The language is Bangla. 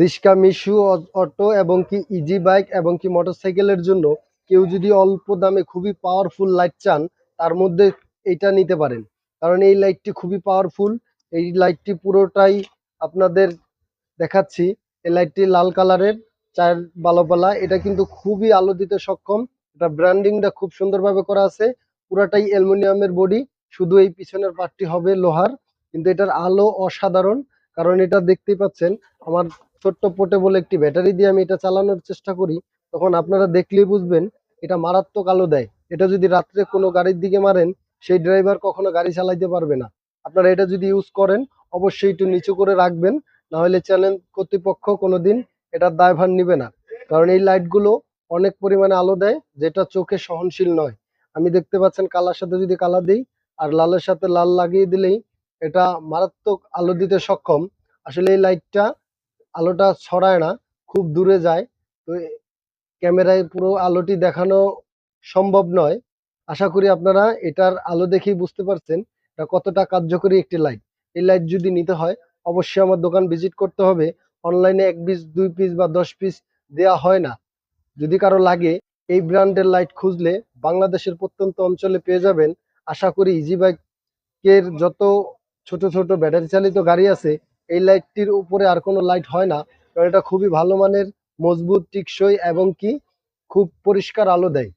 রিক্সা, মিশু অটো এবং কি ইজি বাইক এবং কি মোটরসাইকেলের জন্য কেউ যদি অল্প দামে খুবই পাওয়ারফুল লাইট চান, তার মধ্যে এটা নিতে পারেন। কারণ এই লাইটটি খুবই পাওয়ারফুল এই লাইটটি পুরোটাই আপনাদের দেখাচ্ছি। এই লাইটটি লাল কালারের, চার বালোপালা। এটা কিন্তু খুবই আলো দিতে সক্ষম। এটা ব্র্যান্ডিংটা খুব সুন্দরভাবে করা আছে। পুরাটাই অ্যালুমিনিয়ামের বডি। শুধু এই পিছনের পার্টটি হবে লোহার। কিন্তু এটার আলো অসাধারণ। কারণ এটা দেখতেই পাচ্ছেন, আমার ছোট্ট পোর্টেবল একটি ব্যাটারি দিয়ে আমি এটা চালানোর চেষ্টা করি, তখন আপনারা দেখলেই বুঝবেন এটা মারাত্মক আলো দেয়। এটা যদি রাত্রে কোনো গাড়ির দিকে মারেন, সেই ড্রাইভার কখনো গাড়ি চালাইতে পারবে না। আপনারা এটা যদি ইউজ করেন, অবশ্যই একটু নিচু করে রাখবেন না হলে চ্যানেল কর্তৃপক্ষ কোনোদিন এটার দায়ভার নিবে না। কারণ এই লাইটগুলো অনেক পরিমাণে আলো দেয়, যেটা চোখে সহনশীল নয়। আমি দেখতে পাচ্ছেন কালার সাথে যদি কালার দিই, আর লালের সাথে লাল লাগিয়ে দিলেই এটা মারাত্মক আলো দিতে সক্ষম। আসলে এই লাইটটা আলোটা ছড়ায় না, খুব দূরে যায়। তো ক্যামেরায় পুরো আলোটি দেখানো সম্ভব নয়। আশা করি আপনারা এটার আলো দেখেই বুঝতে পারছেন এটা কতটা কার্যকরী একটি লাইট। এই লাইট যদি নিতে হয়, অবশ্যই আমার দোকান ভিজিট করতে হবে। অনলাইনে এক পিস, দুই পিস বা দশ পিস দেয়া হয় না। যদি কারও লাগে, এই ব্র্যান্ডের লাইট খুঁজলে বাংলাদেশের প্রত্যন্ত অঞ্চলে পেয়ে যাবেন। আশা করি ইজি বাইকের যত ছোট ছোট ব্যাটারি চালিত গাড়ি আছে এই লাইটটির উপরে আর কোনো লাইট হয় না, কারণ এটা খুবই ভালো মানের, মজবুত, টিকসই এবং কি? খুব পরিষ্কার আলো দেয়।